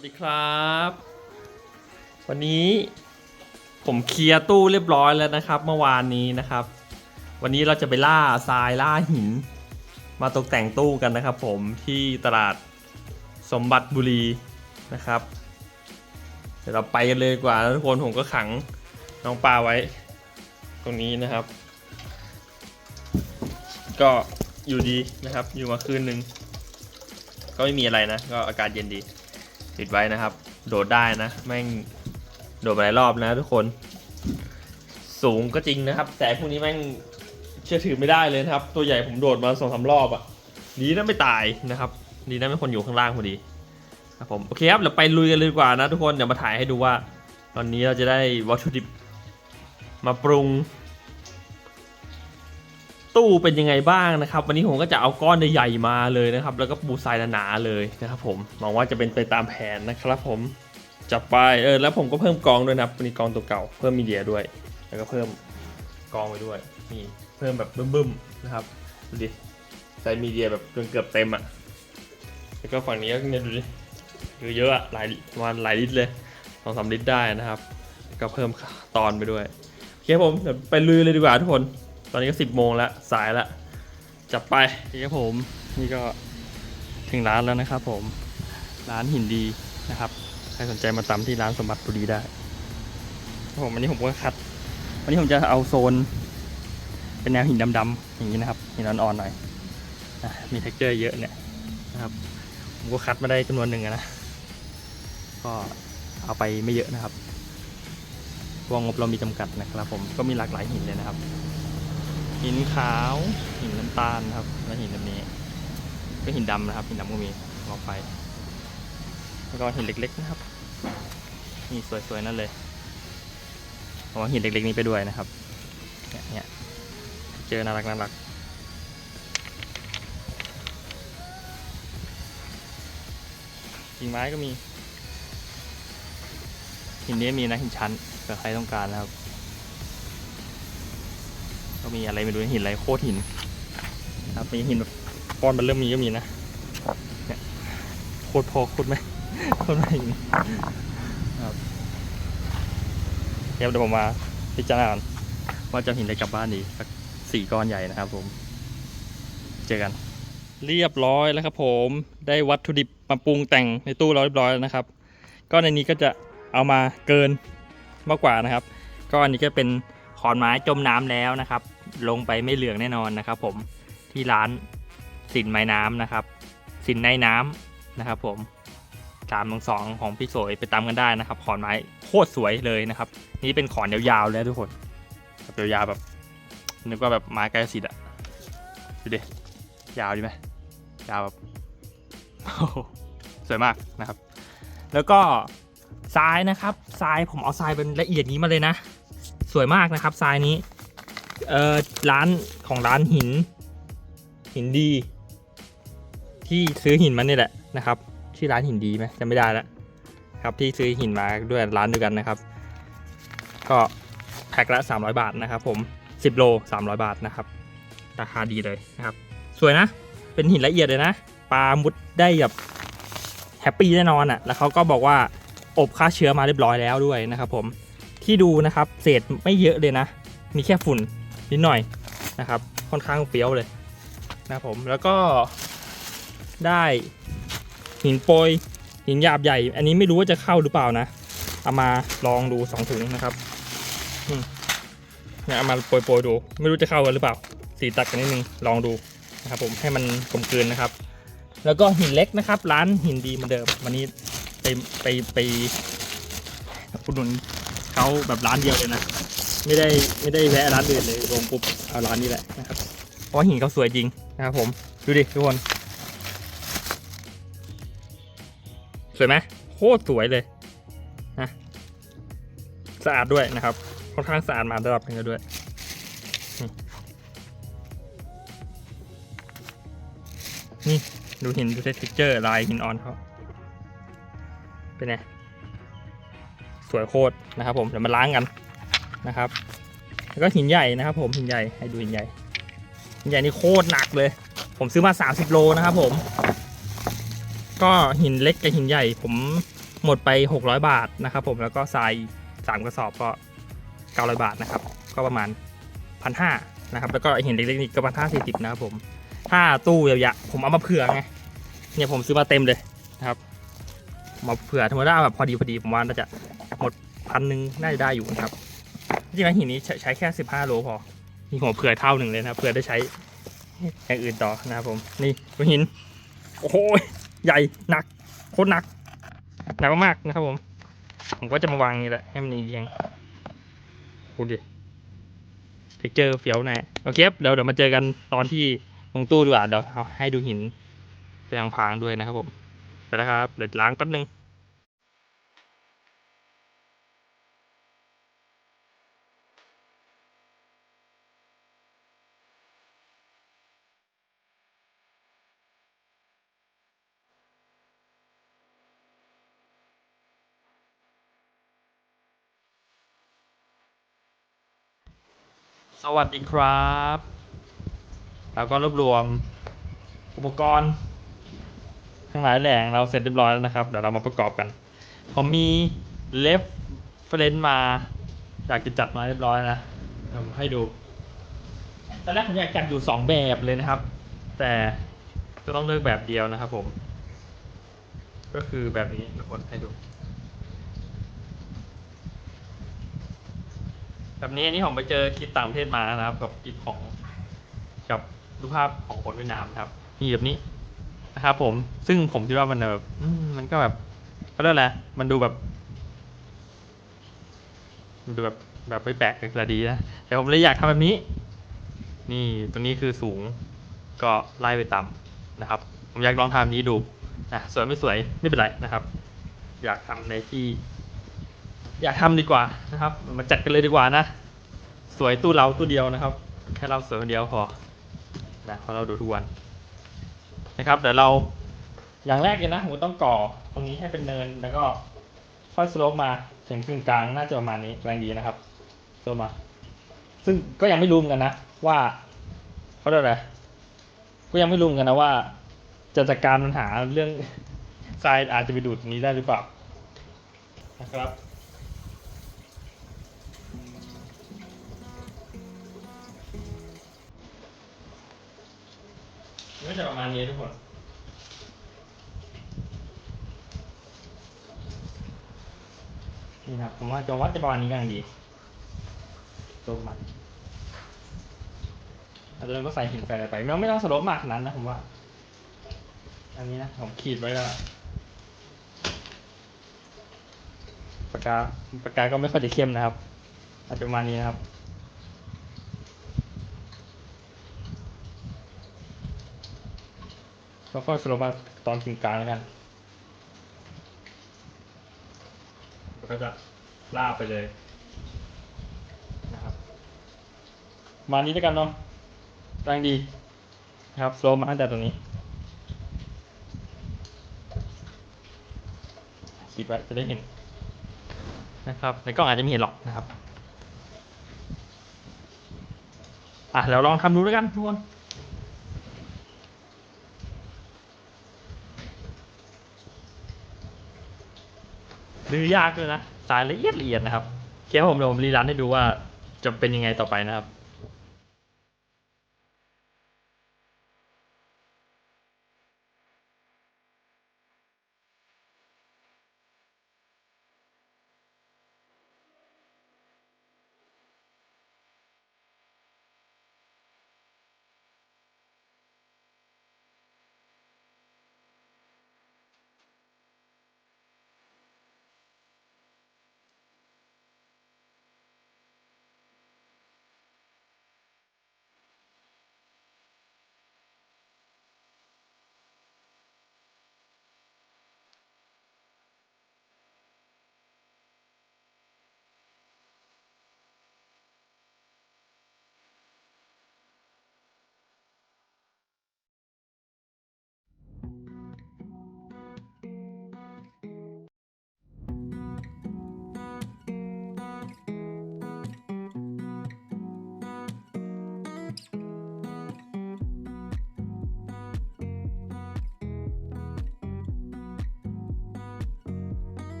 วัสดีครับ วันนี้ผมเคลียร์ตู้เรียบร้อยแล้วนะครับ เมื่อวานนี้นะครับ วันนี้เราจะไปล่าทรายล่าหิน มาตกแต่งตู้กันนะครับ ผมที่ตลาดสมบัติบุรีนะครับ เดี๋ยวเราไปกันเลยกว่าทุกคนผมก็ขังน้องปลาไว้ ตรงนี้นะครับ ก็อยู่ดีนะครับ อยู่มาคืนหนึ่งก็ไม่มีอะไรนะ ก็อากาศเย็นดี ติดไว้นะครับ โดดได้นะแม่งโดดมาหลายรอบนะทุกคน สูงก็จริงนะครับ แต่พวกนี้แม่งเชื่อถือไม่ได้เลยนะครับ ตัวใหญ่ผมโดดมาสองสามรอบอะ่ะดีนะไม่ตายนะครับดีนะไม่คนอยู่ข้างล่างพอดีครับผมโอเคครับเราไปลุยกันเลยดีกว่านะทุกคนเดี๋ยวมาถ่ายให้ดูว่า ตอนนี้เราจะได้วัตถุดิบมาปรุง ตู้เป็นยังไงบ้างนะครับ วันนี้ผมก็จะเอาก้อนใหญ่ๆมาเลยนะครับ แล้วก็ปูทรายหนาๆเลยนะครับผมหวังว่าจะเป็นไปตามแผนนะครับผมจับไปเออแล้วผมก็เพิ่มกองด้วยนะครับวันนี้กองตัวเก่าเพิ่มมีเดียด้วย แล้วก็เพิ่มกองไปด้วยนี่เพิ่มแบบบึ้มๆนะครับดูดิใส่มีเดียแบบจนเกือบเต็มอะแล้วก็ฝั่งนี้ก็เนี่ยดูดิคือเยอะอะหลายประมาณหลายลิตรเลยสองสามลิตรได้นะครับแล้วก็เพิ่มตอนไปด้วยโอเคผมเดี๋ยวไปลุยเลยดีกว่าทุกคน ตอนนี้ก็สิบโมงแล้วสายล้วจับไปนี่ครับผม นี่ก็ถึงร้านแล้วนะครับผม ร้านหินดีนะครับ ใครสนใจมาตามที่ร้านสมบัติบุรีได้ผมวันนี้ผมก็คัด วันนี้ผมจะเอาโซน เป็นแนวหินดำๆอย่างนี้นะครับ หินอ่อนๆหน่อยนะมีเท็กเจอร์เยอะเนี่ยนะครับผมก็คัดมาได้จำนวนหนึ่งอะนะ ก็เอาไปไม่เยอะนะครับวางบเรามีจำกัดนะครับผม ก็มีหลากหลายหินเลยนะครับ หินขาวหินน้ำตาลนะครับ และหินแบบนี้ ก็หินดำนะครับ หินดำก็มีมองไป แล้วก็หินเล็ก ๆ นะครับนี่สวยๆนั่นเลยเอาหินเล็ก ๆ นี้ไปด้วยนะครับเนี่ยเนี่ยเจอน่ารักน่ารักกิ่งไม้ก็มี หินนี้มีนะหินชั้นเผื่อใครต้องการนะครับ ก็มีอะไรไม่รู้หินอะไรโคตรหิน ครับมีหินแบบก้อนมันเริ่มมีก็มีนะเนี่ยโคตรพอโคตรไหมโคตรไม่มีครับเดี๋ยวเดี๋ยวผมมาพิจารณาว่าจะหินอะไรกลับบ้านดีสักสี่ก้อนใหญ่นะครับผม เจอกัน เรียบร้อยแล้วครับผมได้วัตถุดิบมาปรุงแต่งในตู้เราเรียบร้อยแล้วนะครับ ก็ในนี้ก็จะเอามาเกินมากกว่านะครับ ก็อันนี้ก็เป็นขอนไม้จมน้ำแล้วนะครับ ลงไปไม่เหลืองแน่นอนนะครับ ผมที่ร้านสินไม้น้ำนะครับ สินในน้ำนะครับ ผมสามสองของพี่สวยไปตามกันได้นะครับ ขอนไม้โคตรสวยเลยนะครับ นี่เป็นขอนยาวๆเลยทุกคนแบบยาวๆแบบนึกว่าแบบไม้กายสิทธิ์อะดูดิยาวดีไหมยาวแบบโอ้สวยมากนะครับ แล้วก็ทรายนะครับทรายผมเอาทรายเป็นละเอียดนี้มาเลยนะ สวยมากนะครับทรายนี้ เอ่อร้านของร้านหิน หินดี ที่ซื้อหินมานี่แหละนะครับ ชื่อร้านหินดีไหมจำไม่ได้แล้วครับที่ซื้อหินมาด้วยร้านเด้วยวกันนะครับ ก็แพ็คละ 300 บาทนะครับ ผม 10 โล 300 บาทนะครับ ราคาดีเลยนะครับ สวยนะ เป็นหินละเอียดเลยนะปลามุดได้แบบแฮปปี้แน่นอนอะ่ะ แล้วเขาก็บอกว่าอบฆ่าเชื้อมาเรียบร้อยแล้วด้วยนะครับ ผมที่ดูนะครับ เศษไม่เยอะเลยนะ มีแค่ฝุ่น นิดหน่อยนะครับค่อนข้างเปรี้ยวเลยนะผมแล้วก็ได้หินโปรยหินหยาบใหญ่ อันนี้ไม่รู้ว่าจะเข้าหรือเปล่านะ เอามาลองดูสองถุงนะครับเนี่ยเอามาโปรยๆดู ไม่รู้จะเข้ากันหรือเปล่า สีตัดกันนิดนึงลองดูนะครับผมให้มันกลมกลืนนะครับ แล้วก็หินเล็กนะครับ ร้านหินดีเหมือนเดิมวันนี้ไปไปไปอุดหนุนเขาแบบร้านเดียวเลยนะ ไม่ได้ไม่ได้แวะร้านอื่นเลยลงปุ๊บเอาร้านนี้แหละนะครับเพราะหินเขาสวยจริงนะครับผมดูดิทุกคน สวยไหมโคตรสวยเลยนะสะอาดด้วยนะครับค่อนข้างสะอาดมาระดับหนึงด้วยนี่นี่ดูหินดูเท็กเจอร์ลายหินอ่อนเขาเป็นไงสวยโคตรนะครับผมเดี๋ยวมาล้างกัน นะครับ แล้วก็หินใหญ่นะครับ ผมหินใหญ่ให้ดูหินใหญ่หินใหญ่นี่โคตรหนักเลย ผมซื้อมา 30 โลนะครับ ผม ก็หินเล็กกับหินใหญ่ ผมหมดไป 600 บาทนะครับ ผมแล้วก็ทรายสามกระสอบก็900บาทนะครับ ก็ประมาณพันห้านะครับแล้วก็เห็นเล็กๆนี่ก็พันห้าสี่สิบนะครับผมถ้าตู้ยาวๆผมเอามาเผื่อไงเนี่ยผมซื้อมาเต็มเลยนะครับมาเผื่อธรรมดาแบบพอดีพอดีผมว่าน่าจะหมดพันหนึ่งน่าจะได้อยู่นะครับ จริงๆแล้วหินนี้ใช้ใช้แค่ 15 โลพอนี่ผมเผื่อเท่าหนึ่งเลยนะเผื่อได้ใช้อย่างอื่นต่อนะครับผม นี่ตัวหิน โอ้โหใหญ่หนักโคตรหนัก หนักมากๆนะครับผม ผมก็จะมาวางนี้แหละให้มันเรียงดูดิเทคเจอร์เฟี้ยวแน่โอเคครับเดี๋ยวเดี๋ยวมาเจอกันตอนที่ลงตู้ดีกว่าเดี๋ยวเอาให้ดูหินไปพางด้วยนะครับผมไปแล้วครับเดี๋ยวล้างแป๊บนึง วัสดีครับแล้วก็รวบรวมอุปกรณ์ทั้งหลายแหล่งเราเสร็จเรียบร้อยแล้วนะครับ เดี๋ยวเรามาประกอบกัน ผมมีเลฟเฟรนมาอยากจะจัดมาเรียบร้อยนะเดี๋ยวผมให้ดูตอนแรกผมอยากจัดอยู่สองแบบเลยนะครับ แต่จะต้องเลือกแบบเดียวนะครับผม ก็คือแบบนี้ทุกคนให้ดู แบบนี้อันนี้ผมไปเจอคลิปต่างประเทศมานะครับ กับคลิปของกับรูปภาพของคนเวียดนามครับมีแบบนี้นะครับผมซึ่งผมคิดว่ามันแบบมันก็แบบก็เรียกอะมันดูแบบมันดูแบบแบบไม่แปลกแต่ดีนะแต่ผมเลยอยากทำแบบนี้ นี่ตรงนี้คือสูงก็ไล่ไปต่ำนะครับ ผมอยากลองทำนี้ดูนะสวยไม่สวยไม่เป็นไรนะครับ อยากทำในที่ อยากทำดีกว่านะครับ มาจัดกันเลยดีกว่านะ สวยตู้เราตู้เดียวนะครับ แค่เราสวยคนเดียวพอนะเพราะเราดูทุกวันนะครับเดี๋ยวเราอย่างแรกเลยนะผมต้องก่อตรงนี้ให้เป็นเนินแล้วก็ค่อยสโลปมาถึงกึ่งกลางน่าจะประมาณนี้แรงดีนะครับสโลปมา ซึ่งก็ยังไม่รู้มกันนะว่าเขาเรียกอะไรก็ยังไม่รู้มกันนะว่า จะจัดการปัญหาเรื่องทรายอาจจะไปดูดตรงนี้ได้หรือเปล่านะครับ ก็จะประมาณนี้ทุกคน นี่ครับผมว่าจะวัดจะประมาณนี้กำลังดีตัวมันอาจจะก็ใส่หินใส่อะไรไปไม่ต้องไม่ต้องสโลปมากขนาดนั้นนะผมว่า อันนี้นะผมขีดไว้แล้วปากกาปากกาก็ไม่ค่อยจะเข้มนะครับอาจจะประมาณนี้นะครับ แล้วก็สโลปมาตอนกึ่งกลางแล้วกันแล้วก็จะลากไปเลยนะครับประมาณนี้แล้วกันเนาะกำลังดีนะครับสโลปมาตั้งแต่ตรงนี้คิดไว้จะได้เห็นนะครับในกล้องอาจจะไม่เห็นหรอกนะครับ อะเดี๋ยวลองทำดูแล้วกันทุกคน ดื้อยากเลยนะ สายละเอียดละเอียดนะครับเคียวผมเดี๋ยวผมรีรันให้ดูว่าจะเป็นยังไงต่อไปนะครับ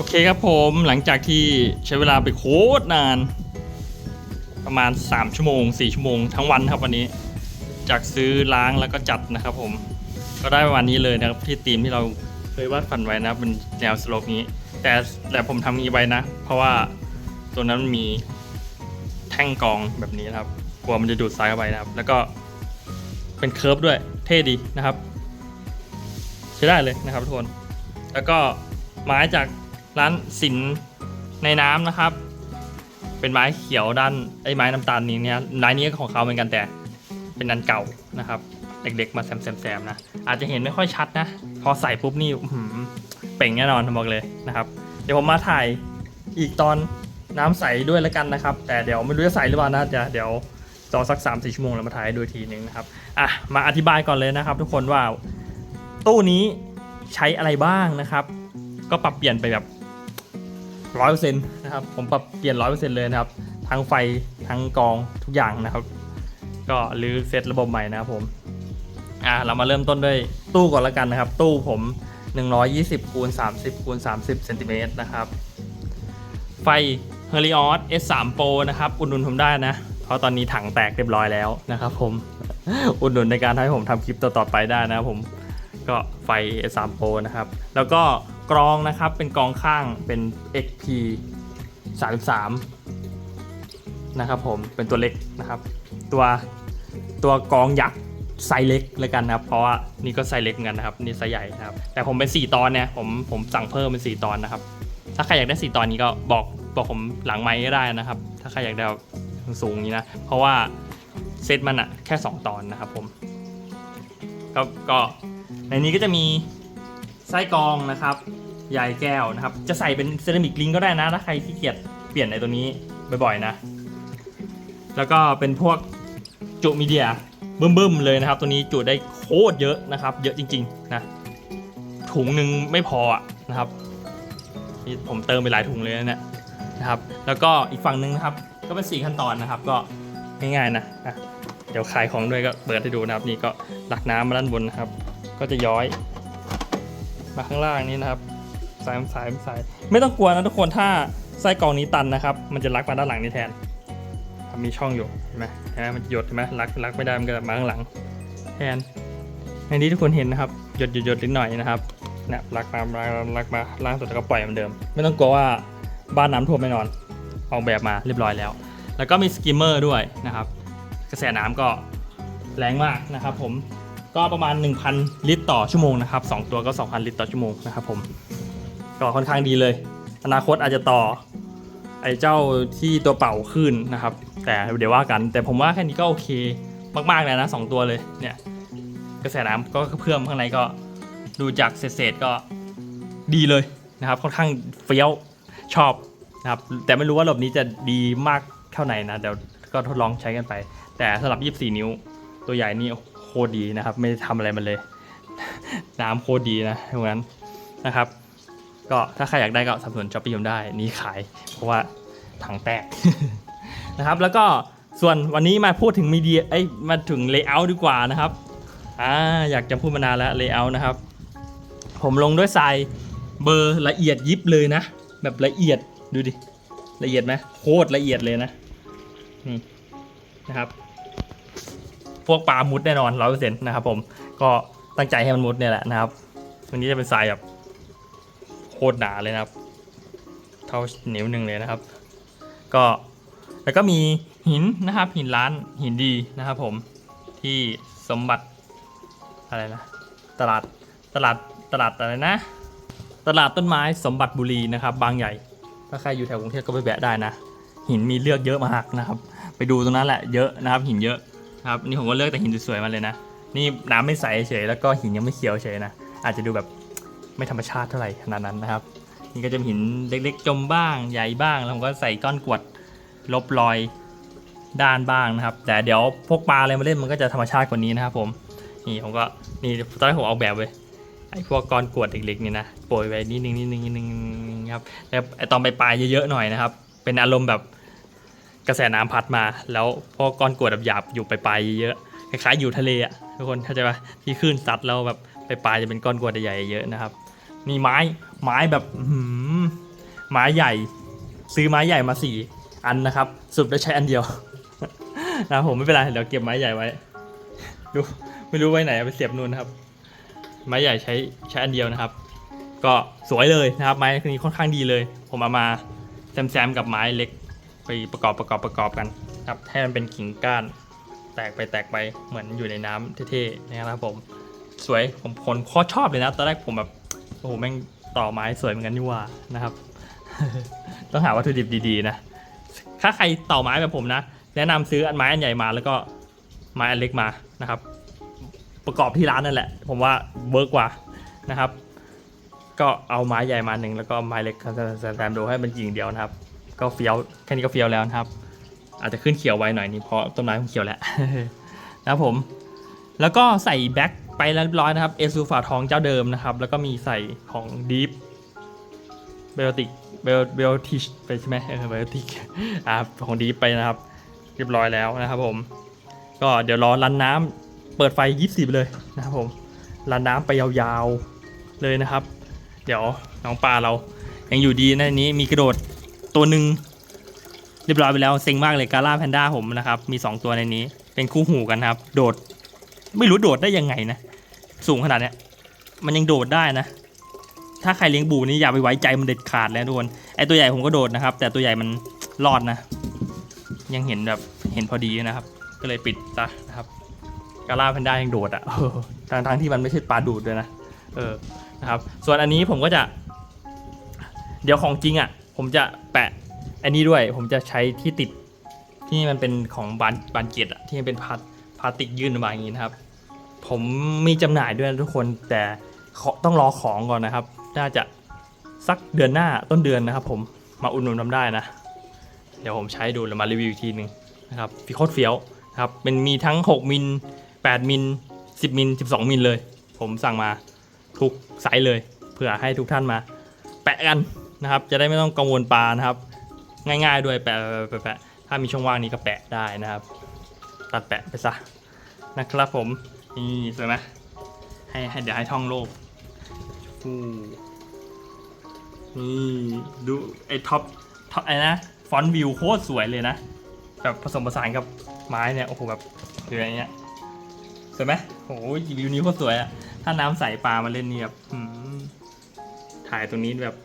โอเคครับผมหลังจากที่ใช้เวลาไปโคตรนาน ประมาณ 3 ชั่วโมง 4 ชั่วโมงทั้งวันครับวันนี้ จากซื้อล้างแล้วก็จัดนะครับผมก็ได้ประมาณนี้เลยนะครับที่ธีมที่เราเคยวาดฝันไว้นะเป็นแนวสโลปนี้ แต่แต่ผมทำงี้ไว้นะ เพราะว่าตัวนั้นมันมีแท่งกองแบบนี้นะครับกลัวมันจะดูดทรายเข้าไปนะครับ แล้วก็เป็นเคิร์ฟด้วยเท่ดีนะครับ ใช้ได้เลยนะครับทุกคน แล้วก็ไม้จาก ร้านสินในน้ำนะครับ เป็นไม้เขียวด้านไอ้ไม้น้ำตาลนี้เนี่ยไม้นี้ของเขาเหมือนกันแต่เป็นอันเก่านะครับ เด็กๆมาแซมๆๆนะอาจจะเห็นไม่ค่อยชัดนะ พอใส่ปุ๊บนี่หือเป่งแน่นอนผมบอกเลยนะครับ เดี๋ยวผมมาถ่ายอีกตอนน้ำใสด้วยแล้วกันนะครับ แต่เดี๋ยวไม่รู้จะใส่หรือเปล่านะจะเดี๋ยวรอสัก3าสี่ชั่วโมงแล้วมาถ่ายให้ดูอีกทีนึงนะครับอะมาอธิบายก่อนเลยนะครับ ทุกคนว่าตู้นี้ใช้อะไรบ้างนะครับ ก็ปรับเปลี่ยนไปแบบ ร้อยเปอร์เซ็นต์นะครับ ผมปรับเปลี่ยนร้อยเปอร์เซ็นต์เลยนะครับ ทั้งไฟ ทั้งกองทุกอย่างนะครับ ก็รื้อเซตระบบใหม่นะครับผม อ่า เรามาเริ่มต้นด้วยตู้ก่อนละกันนะครับ ตู้ผม 120คูณ30คูณ30เซนติเมตรนะครับ ไฟ h e r i o s S3 Pro นะครับ อุดหนุนผมได้นะ เพราะตอนนี้ถังแตกเรียบร้อยแล้วนะครับผม อุดหนุนในการให้ผมทำคลิปต่อๆไปได้นะครับผม ก็ไฟ S3 Pro นะครับ แล้วก็ กรองนะครับเป็นกรองข้างเป็น XP 33นะครับผมเป็นตัวเล็กนะครับ ตัวตัวกรองยักษ์ไซส์เล็กเลยกันนะครับ เพราะว่านี่ก็ไซส์เล็กเหมือนกันนะครับนี่ไซส์ใหญ่นะครับ แต่ผมเป็น 4 ตอนเนี่ยผมผมสั่งเพิ่มเป็น 4 ตอนนะครับ ถ้าใครอยากได้ 4 ตอนนี้ก็บอกบอกผมหลังไม้ก็ได้นะครับ ถ้าใครอยากได้แบบสูงนี้นะ เพราะว่าเซตมันอะแค่ 2 ตอนนะครับผมก็ก็ในนี้ก็จะมี ไส้กรองนะครับใยแก้วนะครับ จะใส่เป็นเซรามิกลิงก็ได้นะ ถ้าใครที่เกียจเปลี่ยนในตัวนี้บ่อยๆนะ แล้วก็เป็นพวกจุมีเดียบึ้มๆเลยนะครับ ตัวนี้จุได้โคตรเยอะนะครับ เยอะจริงๆนะถุงหนึ่งไม่พออะนะครับนี่ผมเติมไปหลายถุงเลยนะเนี่ยนะครับ แล้วก็อีกฝั่งหนึ่งนะครับ ก็เป็นสี่ขั้นตอนนะครับ ก็ง่ายๆนะะเดี๋ยวขายของด้วยก็เปิดให้ดูนะครับ นี่ก็หลักน้ำมาด้านบนนะครับ ก็จะย้อย มาข้างล่างนี้นะครับสายสายสายไม่ต้องกลัวนะทุกคนถ้าไส้กรองนี้ตันนะครับ มันจะลักมาด้านหลังนี่แทนมีช่องอยู่เห็นไหมเห็นไหมมันจะหยดเห็นไหมลักลักไม่ได้มันก็มาข้างหลังแทนในนี้ทุกคนเห็นนะครับหยดหยดหยดนิดหน่อยนะครับเนี่ยลักมาลักลักมาล่างสุดแล้วก็ปล่อยเหมือนเดิม ไม่ต้องกลัวว่าบ้านน้ำท่วมแน่นอนออกแบบมาเรียบร้อยแล้ว แล้วก็มีสกิมเมอร์ด้วยนะครับ กระแสน้ำก็แรงมากนะครับผม ก็ประมาณ 1,000 ลิตรต่อชั่วโมงนะครับสองตัวก็ 2,000 ลิตรต่อชั่วโมงนะครับผมก็ค่อนข้างดีเลย อนาคตอาจจะต่อไอ้เจ้าที่ตัวเป่าขึ้นนะครับ แต่เดี๋ยวว่ากัน แต่ผมว่าแค่นี้ก็โอเคมากๆเลยนะสองตัวเลยเนี่ยกระแสน้ำก็เพิ่มข้างในก็ดูจากเศษๆก็ดีเลยนะครับค่อนข้างเฟี้ยวชอบนะครับแต่ไม่รู้ว่าระบบนี้จะดีมากเท่าไหร่นะเดี๋ยวก็ทดลองใช้กันไป แต่สำหรับ 24 นิ้วตัวใหญ่นี่ โคตรดีนะครับ ไม่ได้ทำอะไรมันเลย น้ำโคตรดีนะตรงนั้นนะครับ ก็ถ้าใครอยากได้ก็สนับสนุนช้อปปี้ผมได้นี่ขาย เพราะว่าถังแตกนะครับ แล้วก็ส่วนวันนี้มาพูดถึงมีเดียเอ้มาถึงเลเยอร์ดีกว่านะครับอ่าอยากจะพูดมานานแล้วเลเยอร์นะครับ ผมลงด้วยทรายเบอร์ละเอียดยิบเลยนะ แบบละเอียดดูดิละเอียดไหมโคตรละเอียดเลยนะนี่นะครับ พวกปลามุดแน่นอนร้อยเปอร์เซ็นต์นะครับผมก็ตั้งใจให้มันมุดเนี่ยแหละนะครับวันนี้จะเป็นทรายแบบโคตรหนาเลยนะครับ เท่านิ้วหนึ่งเลยนะครับ ก็แล้วก็มีหินนะครับ หินล้านหินดีนะครับ ผมที่สมบัติอะไรนะตลาดตลาดตลาดอะไรนะ ตลาดต้นไม้สมบัติบุรีนะครับ บางใหญ่ถ้าใครอยู่แถวกรุงเทพก็ไปแวะได้นะหินมีเลือกเยอะมากนะครับ ไปดูตรงนั้นแหละเยอะนะครับ หินเยอะนะ ครับนี่ผมก็เลือกแต่หินสวยๆมาเลยนะ นี่น้ำไม่ใสเฉยแล้วก็หินยังไม่เขียวเฉยนะ อาจจะดูแบบไม่ธรรมชาติเท่าไหร่ขนาดนั้นนะครับ นี่ก็จะมีหินเล็กๆ จมบ้างใหญ่บ้างแล้วผมก็ใส่ก้อนกรวดลบรอยด้านบ้างนะครับ แต่เดี๋ยวพกปลาอะไรมาเล่นมันก็จะธรรมชาติกว่านี้นะครับผมนี่ผมก็นี่ตอนแรกผมออกแบบไว้ไอ้พวกก้อนกรวดเล็กๆนี่นะโปรยไว้นิดนึงนิดนึงนิดนึงครับแล้วไอ้ตอนไปปลายเยอะๆหน่อยนะครับ เป็นอารมณ์แบบ กระแสน้ำพัดมา แล้วพวกก้อนกรวดแบบหยาบอยู่ไปปลายๆเยอะๆคล้ายๆอยู่ทะเลอะทุกคนเข้าใจปะที่คลื่นซัดแล้วแบบไปปลายจะเป็นก้อนกรวดใหญ่ๆเยอะนะครับนี่ไม้ไม้แบบหือไม้ใหญ่ ซื้อไม้ใหญ่มาสี่อันนะครับสุดได้ใช้อันเดียวนะผมไม่เป็นไรเดี๋ยวเก็บไม้ใหญ่ไว้ดูไม่รู้ไว้ไหนไปเสียบนู่นนะครับไม้ใหญ่ใช้ใช้อันเดียวนะครับ ก็สวยเลยนะครับไม้นี้ค่อนข้างดีเลย ผมเอามาแซมๆกับไม้เล็ก ไปประกอบประกอบประกอบกันครับให้มันเป็นกิ่งก้าน แตกไปแตกไปเหมือนอยู่ในน้ำเท่ๆนะครับผมสวยผมคนโคตรชอบเลยนะตอนแรกผมแบบโอ้โหแม่งต่อไม้สวยเหมือนกันนี่ว่านะครับ ต้องหาวัตถุดิบดีๆนะถ้าใครต่อไม้แบบผมนะ แนะนำซื้ออันไม้อันใหญ่มาแล้วก็ไม้อันเล็กมานะครับ ประกอบที่ร้านนั่นแหละ ผมว่าเวิร์กกว่านะครับ ก็เอาไม้ใหญ่มาหนึ่งแล้วก็ไม้เล็กแซมๆดูให้เป็นกิ่งเดียวนะครับ ก็เฟี้ยวแค่นี้ก็เฟี้ยวแล้วนะครับ อาจจะขึ้นเขียวไว้หน่อยนี่เพราะต้นไม้มันเขียวแล้วนะครับผม แล้วก็ใส่แบ็คไปเรียบร้อยนะครับเอซูฝาทองเจ้าเดิมนะครับ แล้วก็มีใส่ของดีฟเบลติกเบลเบลทิชไปใช่ไหมเออเบลติกอ่าของดีฟไปนะครับ เรียบร้อยแล้วนะครับผม ก็เดี๋ยวรอรันน้ำเปิดไฟ20ไปเลยนะครับผมรันน้ำไปยาวๆเลยนะครับ เดี๋ยวน้องปลาเรายังอยู่ดีในนี้มีกระโดด ตัวหนึ่งเรียบร้อยไปแล้วเซ็งมากเลยกาล่าแพนด้าผมนะครับ มี 2 ตัวในนี้ เป็นคู่หูกันครับ โดด ไม่รู้โดดได้ยังไงนะ สูงขนาดเนี้ยมันยังโดดได้นะ ถ้าใครเลี้ยงบูนี่อย่าไปไว้ใจมันเด็ดขาดแล้วทุกคนไอตัวใหญ่ผมก็โดดนะครับ แต่ตัวใหญ่มันรอดนะ ยังเห็นแบบเห็นพอดีนะครับ ก็เลยปิดซะนะครับกาล่าแพนด้ายังโดดอะทางทางที่มันไม่ใช่ปลาดูดด้วยนะเออนะครับ ส่วนอันนี้ผมก็จะ เดี๋ยวของจริงอะ ผมจะแปะอันนี้ด้วย ผมจะใช้ที่ติดที่มันเป็นของบานบานเกตอะที่มันเป็นพลาสพลาสติกยื่นออกมาอย่างนี้นะครับ ผมมีจำหน่ายด้วยนะทุกคนแต่ต้องรอของก่อนนะครับ น่าจะสักเดือนหน้าต้นเดือนนะครับ ผมมาอุดหนุนทำได้นะ เดี๋ยวผมใช้ดูแล้วมารีวิวอีกทีหนึงนะครับฟีโคตรเฟี้ยวนะครับเป็นมีทั้ง 6 มิล 8 มิล 10 มิล 12 มิลเลย ผมสั่งมาทุกไซส์เลยเพื่อให้ทุกท่านมา แปะกัน นะครับ จะได้ไม่ต้องกังวลปลานะครับ ง่ายๆด้วยแปะแปะถ้ามีช่องว่างนี้ก็แปะได้นะครับ ตัดแปะไปซะนะครับผมนี่สวยไหมให้ให้เดี๋ยวให้ท่องโลกฟูนี่ดูไอ้ท็อปท็อปไอ้นะฟอนต์วิวโคตรสวยเลยนะ แบบผสมผสานกับไม้เนี่ย โอ้โหแบบออะไรเงี้ยสวยไหมโอ้โหวิวนี้โคตรสวยอะถ้าน้ำใสปลามาเล่นนี่แบบถ่ายตรงนี้แบบ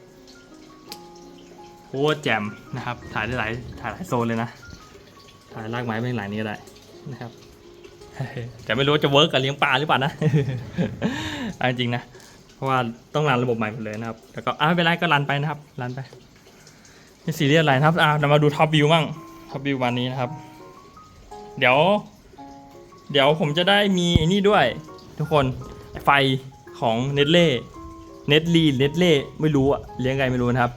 คตรแจ่มนะครับ ถ่ายได้หลายถ่ายหลายโซนเลยนะ ถ่ายรากไม้ไม่หลายนี้ก็ได้นะครับแต่ไม่รู้จะเวิร์กกับเลี้ยงปลาหรือเปล่านะเอาจริงนะ เพราะว่าต้องรันระบบใหม่หมดเลยนะครับ แล้วก็อะไม่เป็นไรก็รันไปนะครับ รันไปไม่ซีเรียสอะไรนะครับอะเรามาดูท็อปวิวมั่ง ท็อปวิววันนี้นะครับ เดี๋ยว เดี๋ยวผมจะได้มีนี่ด้วย ทุกคน ไฟของเน t เล่ เน็ตลีเน็ตเล่ ไม่รู้อะเลี้ยงไงไม่รู้นะครับ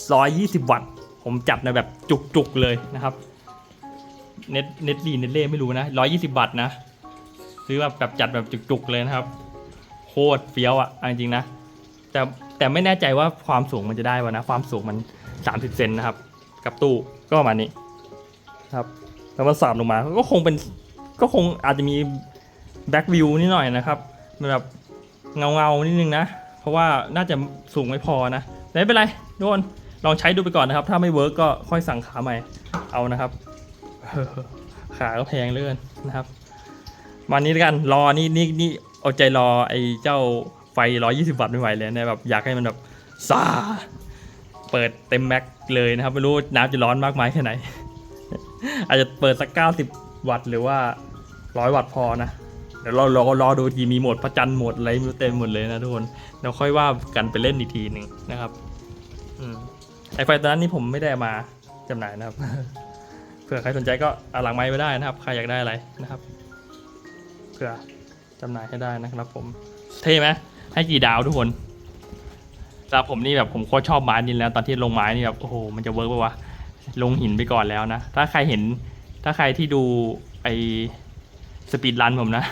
120 วัตต์ ผมจัดในแบบจุกๆเลยนะครับ เน็ตเน็ตดีเน็ตเล่ไม่รู้นะ 120 วัตต์นะ ซื้อแบบแบบจัดแบบจุกๆเลยนะครับ โคตรเฟี้ยวอะ จริงๆนะ แต่แต่ไม่แน่ใจว่าความสูงมันจะได้วะนะ ความสูงมัน 30 เซนนะครับ กับตู้ก็ประมาณนี้ครับแล้วมันสาดลงมา ก็คงเป็นก็คงอาจจะมีแบ็กวิวนิดหน่อยนะครับแบบเงาเงาๆนิดนึงนะ เพราะว่าน่าจะสูงไม่พอนะแต่ไม่เป็นไรทุกคน ลองใช้ดูไปก่อนนะครับ ถ้าไม่เวิร์กก็ค่อยสั่งขาใหม่เอานะครับขาก็แพงเหลยนนะครับวันนี้กันรอนี่นี่นี่เอาใจรอไอ้เจ้าไฟ 120 วัตต์ไม่ไหวเลยนะแบบอยากให้มันแบบซาเปิดเต็มแม็กเลยนะครับ ไม่รู้น้ำจะร้อนมากมายแค่ไหน อาจจะเปิดสัก 90 วัตต์หรือว่า 100 วัตต์พอนะ เดี๋ยวเรารอรอดูทีมีโหมดพระจันทร์โหมดอะไรม่รู้เต็มหมดเลยนะทุกคน เดี๋ยวค่อยว่ากันไปเล่นอีกทีหนึ่งนะครับ อืม ไอไฟตัวนั้นนี่ผมไม่ได้มาจำหน่ายนะครับ เผื่อใครสนใจก็เอาหลังไม้ไปได้นะครับ ใครอยากได้อะไรนะครับ เผื่อจำหน่ายให้ได้นะครับ ผม เท่ไหมให้กี่ดาวทุกคนสำหรับผมนี่แบบผมโคตรชอบไม้นี่แล้ว ตอนที่ลงไม้นี่แบบโอ้โหมันจะเวิร์กปะวะลงหินไปก่อนแล้วนะ ถ้าใครเห็น ถ้าใครที่ดูไอสปีดรันผมนะ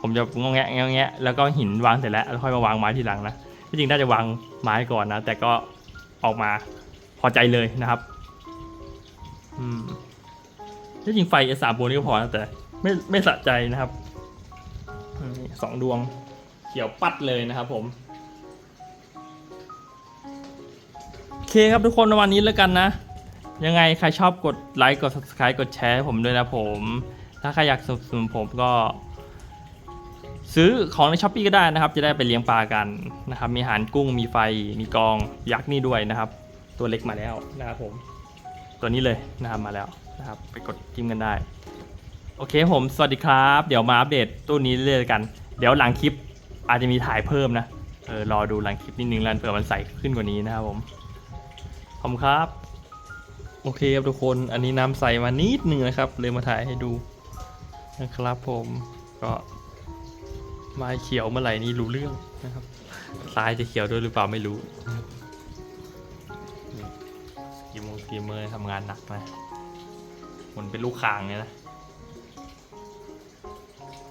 ผมจะงงแงะงงแงะแล้วก็หินวางเสร็จแล้วแล้วค่อยมาวางไม้ทีหลังนะที่จริงน่าจะวางไม้ก่อนนะ แต่ก็ ออกมาพอใจเลยนะครับอืมที่จริงไฟสามโบนี่ก็พอนะแต่ไม่ไม่สะใจนะครับสองดวงเขียวปัดเลยนะครับผมโอเคครับทุกคนวันนี้แล้วกันนะ ยังไงใครชอบกดไลค์กด subscribe กดแชร์ผมด้วยนะผม ถ้าใครอยากสนับสนุนผมก็ ซื้อของในช้อปปีก็ได้นะครับ จะได้ไปเลี้ยงปลากันนะครับ มีอาหารกุ้ง มีไฟ มีกองยักษ์นี่ด้วยนะครับ ตัวเล็กมาแล้วนะครับผม ตัวนี้เลยนะครับมาแล้วนะครับ ไปกดจิ้มกันได้ โอเคผม สวัสดีครับ เดี๋ยวมาอัปเดตตู้นี้เรื่อยๆกัน เดี๋ยวหลังคลิปอาจจะมีถ่ายเพิ่มนะ เออ รอดูหลังคลิปนิดนึงแล้วเผื่อมันใสขึ้นกว่านี้นะครับผม ขอบคุณครับ โอเคครับทุกคน อันนี้น้ำใสมานิดนึงนะครับ เลยมาถ่ายให้ดูนะครับผม ก็ ไม้เขียวเมื่อไหร่นี่รู้เรื่องนะครับทรายจะเขียวด้วยหรือเปล่าไม่รู้นะครับนี่สกีมงกีเมอร์ทำงานหนักนะหมุนเป็นลูกคางเลยนะ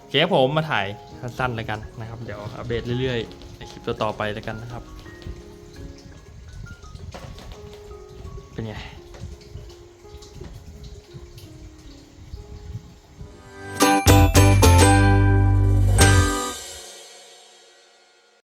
เคครับผมมาถ่ายสั้นๆแล้วกันนะครับ เดี๋ยวอัปเดตเรื่อยๆในคลิปต่อๆไปแล้วกันนะครับ เป็นไง